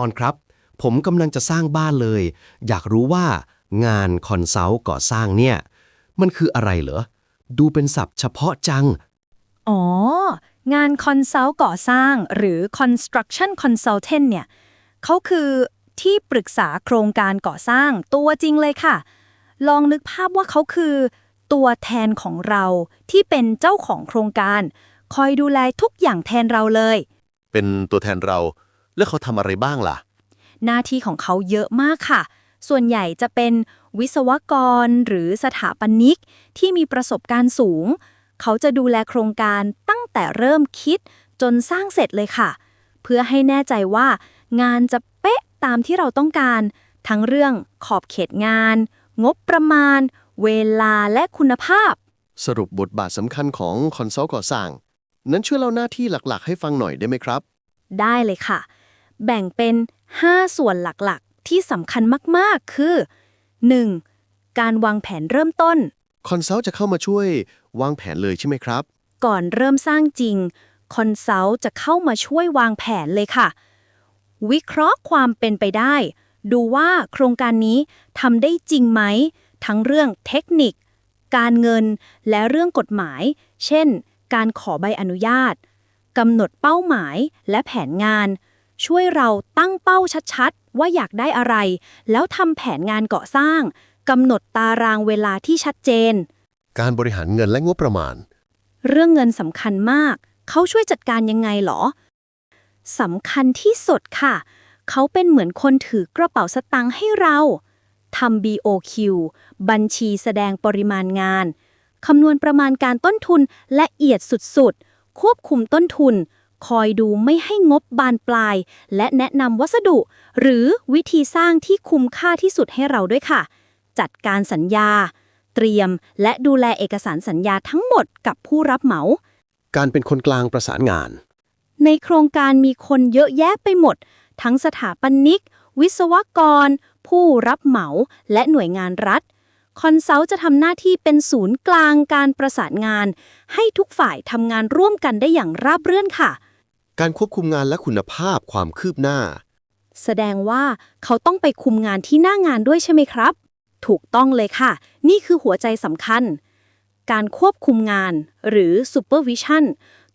ออนครับ ผมกำลังจะสร้างบ้านเลย อยากรู้ว่างานคอนซัลท์ก่อสร้างเนี่ย มันคืออะไรเหรอ ดูเป็นศัพท์เฉพาะจัง อ๋อ งานคอนซัลท์ก่อสร้างหรือ construction consultant เนี่ยเขาคือที่ปรึกษาโครงการก่อสร้างตัวจริงเลยค่ะ ลองนึกภาพว่าเขาคือ ตัวแทนของเราที่เป็นเจ้าของโครงการ คอยดูแลทุกอย่างแทนเราเลย เป็นตัวแทนเรา แล้วเขาทำอะไรบ้างล่ะ หน้าที่ของเขาเยอะมากค่ะ ส่วนใหญ่จะเป็นวิศวกรหรือสถาปนิกที่มีประสบการณ์สูง เขาจะดูแลโครงการตั้งแต่เริ่มคิดจนสร้างเสร็จเลยค่ะ เพื่อให้แน่ใจว่า งานจะเป๊ะตามที่เราต้องการ ทั้งเรื่องขอบเขตงาน งบประมาณ เวลาและคุณภาพ สรุปบทบาทสำคัญของคอนซัลท์ก่อสร้าง นั้นช่วยเล่าหน้าที่หลักๆ ให้ฟังหน่อยได้ไหมครับ ได้เลยค่ะ แบ่งเป็น 5 ส่วนหลักๆ ที่สำคัญมากๆ คือ 1. การวางแผนเริ่มต้น คอนซัลท์จะเข้ามาช่วยวางแผนเลยใช่ไหมครับ ก่อนเริ่มสร้างจริง คอนซัลท์จะเข้ามาช่วยวางแผนเลยค่ะ วิเคราะห์ความเป็นไปได้ ดูว่าโครงการนี้ทำได้จริงไหม ทั้งเรื่องเทคนิค การเงินและเรื่องกฎหมาย เช่น การขอใบอนุญาตกำหนดเป้าหมายและแผนงาน ช่วยเราตั้งเป้าชัดๆ ว่าอยากได้อะไร แล้วทำแผนงานก่อสร้างกำหนดตารางเวลาที่ชัดเจน การบริหารเงินและงบประมาณ เรื่องเงินสำคัญมาก เขาช่วยจัดการยังไงหรอสำคัญที่สุดค่ะ เขาเป็นเหมือนคนถือกระเป๋าสตังค์ให้เราทำ BOQ บัญชีแสดงปริมาณงานคำนวณประมาณการต้นทุนละเอียดสุดๆ ควบคุมต้นทุน คอยดูไม่ให้งบบานปลาย และแนะนำวัสดุ หรือวิธีสร้างที่คุ้มค่าที่สุดให้เราด้วยค่ะ จัดการสัญญา เตรียม และดูแลเอกสารสัญญาทั้งหมดกับผู้รับเหมา การเป็นคนกลางประสานงาน ในโครงการมีคนเยอะแยะไปหมด ทั้งสถาปนิก วิศวกร ผู้รับเหมา และหน่วยงานรัฐคอนซัลท์จะทำหน้าที่เป็นศูนย์กลางการประสานงาน ให้ทุกฝ่ายทำงานร่วมกันได้อย่างราบรื่นค่ะ การควบคุมงานและคุณภาพความคืบหน้า แสดงว่าเขาต้องไปคุมงานที่หน้างานด้วยใช่ไหมครับ ถูกต้องเลยค่ะ นี่คือหัวใจสำคัญ การควบคุมงาน หรือ supervision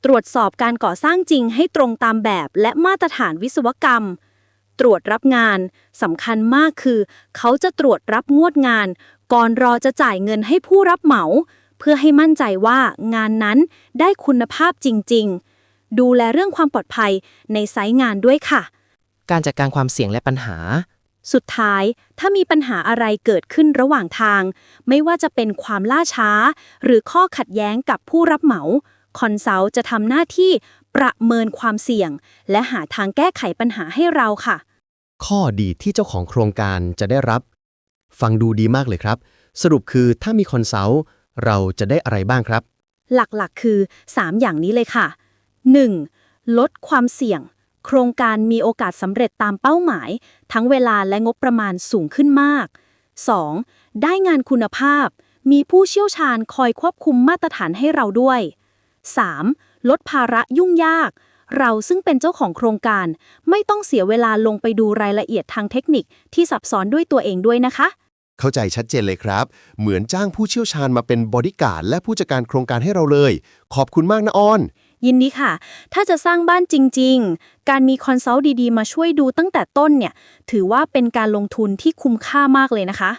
ตรวจสอบการก่อสร้างจริงให้ตรงตามแบบและมาตรฐานวิศวกรรม ตรวจรับงานสำคัญมากคือ เขาจะตรวจรับงวดงาน ก่อนรอจะจ่ายเงินให้ผู้รับเหมา เพื่อให้มั่นใจว่างานนั้นได้คุณภาพจริง ๆ ดูแลเรื่องความปลอดภัยในไซต์งานด้วยค่ะ การจัดการความเสี่ยงและปัญหา สุดท้ายถ้ามีปัญหาอะไรเกิดขึ้นระหว่างทาง ไม่ว่าจะเป็นความล่าช้า หรือข้อขัดแย้งกับผู้รับเหมาคอนซัลท์จะทำหน้าที่ประเมินความเสี่ยง และหาทางแก้ไขปัญหาให้เราค่ะ ข้อดีที่เจ้าของโครงการจะได้รับ ฟังดูดีมากเลยครับ สรุปคือถ้ามีคอนซัลท์เราจะได้อะไรบ้างครับ หลักๆ คือ 3 อย่างนี้เลยค่ะ 1. ลดความเสี่ยง โครงการมีโอกาสสำเร็จตามเป้าหมาย ทั้งเวลาและงบประมาณสูงขึ้นมาก 2. ได้งานคุณภาพ มีผู้เชี่ยวชาญคอยควบคุมมาตรฐานให้เราด้วย 3. ลดภาระยุ่งยาก เราซึ่งเป็นเจ้าของโครงการไม่ต้องเสียเวลาลงไปดูรายละเอียดทางเทคนิคที่ซับซ้อนด้วยตัวเองด้วยนะคะ เข้าใจชัดเจนเลยครับ เหมือนจ้างผู้เชี่ยวชาญมาเป็นบอดี้การ์ดและผู้จัดการโครงการให้เราเลย ขอบคุณมากนะออน ยินดีค่ะ ถ้าจะสร้างบ้านจริง ๆ การมีคอนซัลท์ดีๆ มาช่วยดูตั้งแต่ต้นเนี่ย ถือว่าเป็นการลงทุนที่คุ้มค่ามากเลยนะคะ